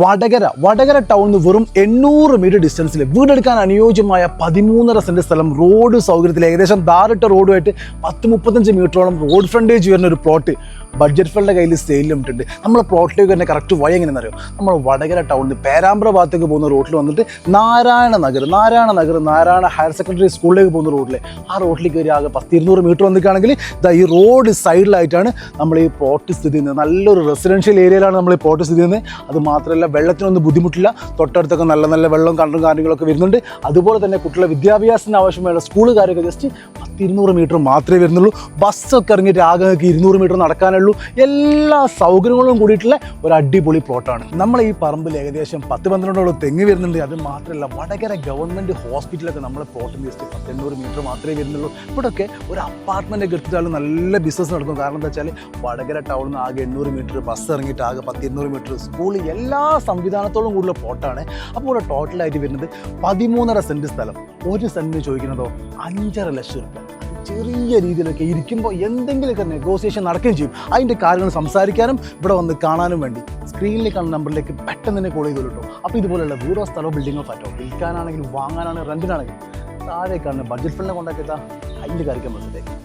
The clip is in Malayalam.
വടകര വടകര ടൗണിൽ വെറും എണ്ണൂറ് മീറ്റർ ഡിസ്റ്റൻസിൽ വീടെടുക്കാൻ അനുയോജ്യമായ പതിമൂന്നര സെന്റ് സ്ഥലം റോഡ് സൗകര്യത്തിൽ ഏകദേശം ദാറിട്ട റോഡുമായിട്ട് പത്ത് മുപ്പത്തഞ്ച് മീറ്ററോളം റോഡ് ഫ്രണ്ടേജ് വരുന്ന ഒരു പ്ലോട്ട് ബഡ്ജറ്റ് ഫണ്ടിന്റെ കയ്യിൽ സെയിലിട്ടുണ്ട് നമ്മൾ പ്ലോട്ടിലേക്ക് തന്നെ കറക്റ്റ് വഴി എങ്ങനെയെന്ന് അറിയോ നമ്മൾ വടകര ടൗണിൽ പേരാമ്പ്ര ഭാഗത്തേക്ക് പോകുന്ന റോഡിൽ വന്നിട്ട് നാരായണ നഗർ നാരായണ നഗർ നാരായണ ഹയർ സെക്കൻഡറി സ്കൂളിലേക്ക് പോകുന്ന റോഡിൽ ആ റോഡിലേക്ക് ഒരു ആകെ പത്ത് ഇരുന്നൂറ് മീറ്റർ വന്നിട്ടാണെങ്കിൽ ഇതാ ഈ റോഡ് സൈഡിലായിട്ടാണ് നമ്മൾ ഈ പ്ലോട്ട് സ്ഥിതി ചെയ്യുന്നത്. നല്ലൊരു റെസിഡൻഷ്യൽ ഏരിയയിലാണ് നമ്മൾ ഈ പ്ലോട്ട് സ്ഥിതി ചെയ്യുന്നത്. അത് മാത്രമല്ല വെള്ളത്തിനൊന്നും ബുദ്ധിമുട്ടില്ല. തൊട്ടടുത്തൊക്കെ നല്ല നല്ല വെള്ളം കണ്ടും കാര്യങ്ങളൊക്കെ വരുന്നുണ്ട്. അതുപോലെ തന്നെ കുട്ടികളെ വിദ്യാഭ്യാസത്തിന് ആവശ്യമായ സ്കൂളുകാരൊക്കെ ജസ്റ്റ് പത്ത് ഇരുന്നൂറ് മീറ്റർ മാത്രമേ വരുന്നുള്ളൂ. ബസ്സൊക്കെ ഇറങ്ങിയിട്ട് ആകെ ഇരുന്നൂറ് മീറ്റർ നടക്കാനുള്ളൂ. എല്ലാ സൗകര്യങ്ങളും കൂടിയിട്ടുള്ള ഒരു അടിപൊളി പ്ലോട്ടാണ് നമ്മൾ ഈ പറമ്പിൽ ഏകദേശം പത്ത് പന്ത്രണ്ടോളം തെങ്ങ് വരുന്നുണ്ട്. അത് മാത്രമല്ല വടകര ഗവൺമെന്റ് ഹോസ്പിറ്റലൊക്കെ നമ്മളെ പ്ലോട്ടിന് ജസ്റ്റ് പത്തെണ്ണൂറ് മീറ്റർ മാത്രമേ വരുന്നുള്ളൂ. ഇവിടെയൊക്കെ ഒരു അപ്പാർട്ട്മെന്റ് എടുത്തിട്ടാലും നല്ല ബിസിനസ് നടക്കും കാരണം എന്താ വെച്ചാൽ വടകര ടൗണിൽ നിന്ന് ആകെ എണ്ണൂറ് മീറ്റർ ബസ് ഇറങ്ങിയിട്ട് ആകെ പത്ത് ഇരുന്നൂറ് മീറ്റർ സ്കൂൾ എല്ലാ സംവിധാനത്തോടും കൂടുതൽ പ്ലോട്ടാണ് അപ്പോൾ ഇവിടെ ടോട്ടലായിട്ട് വരുന്നത് പതിമൂന്നര സെന്റ് സ്ഥലം. ഒരു സെന്റിന് ചോദിക്കുന്നതോ അഞ്ചര ലക്ഷം രൂപ. ചെറിയ രീതിയിലൊക്കെ ഇരിക്കുമ്പോൾ എന്തെങ്കിലുമൊക്കെ നെഗോസിയേഷൻ നടക്കുകയും ചെയ്യും. അതിന്റെ കാര്യങ്ങൾ സംസാരിക്കാനും ഇവിടെ വന്ന് കാണാനും വേണ്ടി. സ്ക്രീനിൽ കാണുന്ന നമ്പറിലേക്ക് പെട്ടെന്ന് തന്നെ കോൾ ചെയ്തു കിട്ടും അപ്പോൾ ഇതുപോലെയുള്ള വീടോ സ്ഥലമോ ബിൽഡിങ്ങോ പറ്റോ വിൽക്കാനാണെങ്കിലും വാങ്ങാനാണെങ്കിലും റെന്റിനാണെങ്കിലും താഴെ കാണുന്ന ബഡ്ജറ്റ് ഫണ്ടിനെ കോൺടാക്ട് അതിന്റെ കാര്യം മനസ്സിലായി.